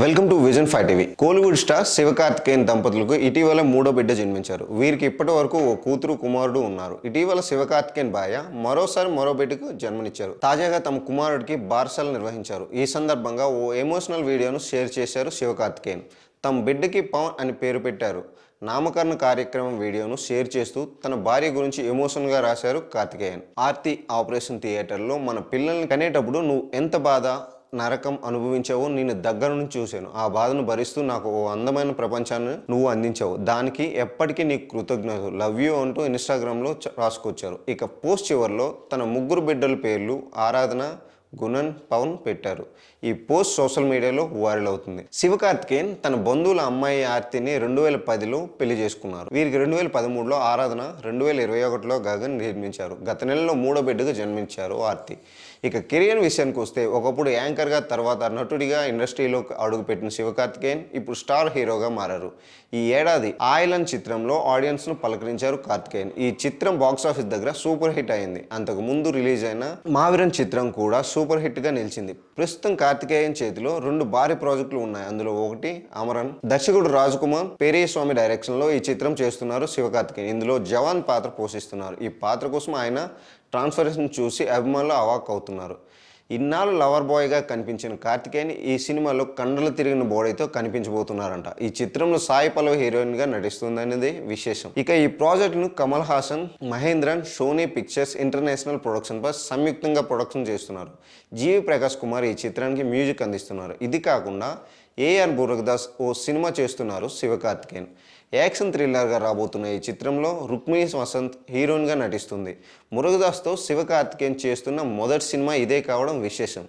Welcome to vision five TV. Kollywood star Sivakarthikeyan దంపతులకు ఇటీవల మూడో బిడ్డ జన్మించారు. వీరికి ఇప్పటి వరకు ఓ కూతురు కుమారుడు ఉన్నారు. ఇటీవల శివకార్తికేయన్ భార్య మరోసారి మరో బిడ్డకు జన్మనిచ్చారు. తాజాగా తమ కుమారుడికి బార్సలు నిర్వహించారు. ఈ సందర్భంగా ఓ ఎమోషనల్ వీడియోను షేర్ చేశారు శివకార్తికేయన్. తమ బిడ్డకి పవన్ అని పేరు పెట్టారు. నామకరణ కార్యక్రమం వీడియోను షేర్ చేస్తూ తన భార్య గురించి ఎమోషన్గా రాశారు కార్తికేయన్. ఆర్తి ఆపరేషన్ థియేటర్లో మన పిల్లల్ని కనేటప్పుడు నువ్వు ఎంత బాధ నరకం అనుభవించావో నేను దగ్గర నుంచి చూశాను. ఆ బాధను భరిస్తూ నాకు ఓ అందమైన ప్రపంచాన్ని నువ్వు అందించావు. దానికి ఎప్పటికీ నీకు కృతజ్ఞతలు. లవ్ యూ అంటూ ఇన్స్టాగ్రామ్లో రాసుకొచ్చారు. ఇక పోస్ట్ చివరిలో తన ముగ్గురు బిడ్డల పేర్లు ఆరాధన గుణన్ పవన్ పెట్టారు. ఈ పోస్ట్ సోషల్ మీడియాలో వైరల్ అవుతుంది. శివకార్తికేయన్ తన బంధువుల అమ్మాయి ఆర్తిని రెండు వేల పదిలో పెళ్ళి చేసుకున్నారు. వీరికి రెండు వేల పదమూడులో ఆరాధన రెండు వేల ఇరవై ఒకటిలో గగన్ నిర్మించారు. గత నెలలో మూడో బిడ్డకు జన్మించారు ఆర్తి. ఇక కెరియర్ విషయానికి వస్తే ఒకప్పుడు యాంకర్గా తర్వాత నటుడిగా ఇండస్ట్రీలో అడుగుపెట్టిన శివకార్తికేయన్ ఇప్పుడు స్టార్ హీరోగా మారారు. ఈ ఏడాది ఆయిలన్ చిత్రంలో ఆడియన్స్ను పలకరించారు కార్తికేయన్. ఈ చిత్రం బాక్స్ ఆఫీస్ దగ్గర సూపర్ హిట్ అయింది. అంతకు ముందు రిలీజ్ అయిన మావిరన్ చిత్రం కూడా సూపర్ సూపర్ హిట్గా నిలిచింది. ప్రస్తుతం కార్తికేయన్ చేతిలో రెండు భారీ ప్రాజెక్టులు ఉన్నాయి. అందులో ఒకటి అమరన్. దర్శకుడు రాజకుమార్ పేరేస్వామి డైరెక్షన్లో ఈ చిత్రం చేస్తున్నారు శివకార్తికేయన్ ఇందులో జవాన్ పాత్ర పోషిస్తున్నారు. ఈ పాత్ర కోసం ఆయన ట్రాన్స్ఫర్మేషన్ చూసి అభిమానులు అవాక్ అవుతున్నారు. ఇన్నాళ్ళు లవర్ బాయ్గా కనిపించిన కార్తికేయన్ ఈ సినిమాలో కండలు తిరిగిన బోడీతో కనిపించబోతున్నారంట. ఈ చిత్రంలో సాయి పల్లవి హీరోయిన్గా నటిస్తుందనేది విశేషం. ఇక ఈ ప్రాజెక్టును Kamal Haasan Mahendran Sony Pictures International production పై సంయుక్తంగా ప్రొడక్షన్ చేస్తున్నారు. జీవి ప్రకాష్ కుమార్ ఈ చిత్రానికి మ్యూజిక్ అందిస్తున్నారు. ఇది కాకుండా ఏఆర్ మురుగదాస్ ఓ సినిమా చేస్తున్నారు శివకార్తికేయన్. యాక్షన్ థ్రిల్లర్గా రాబోతున్న ఈ చిత్రంలో రుక్మిణి వసంత్ హీరోయిన్గా నటిస్తుంది. మురుగదాస్తో శివకార్తికేయన్ చేస్తున్న మొదటి సినిమా ఇదే కావడం విశేషం.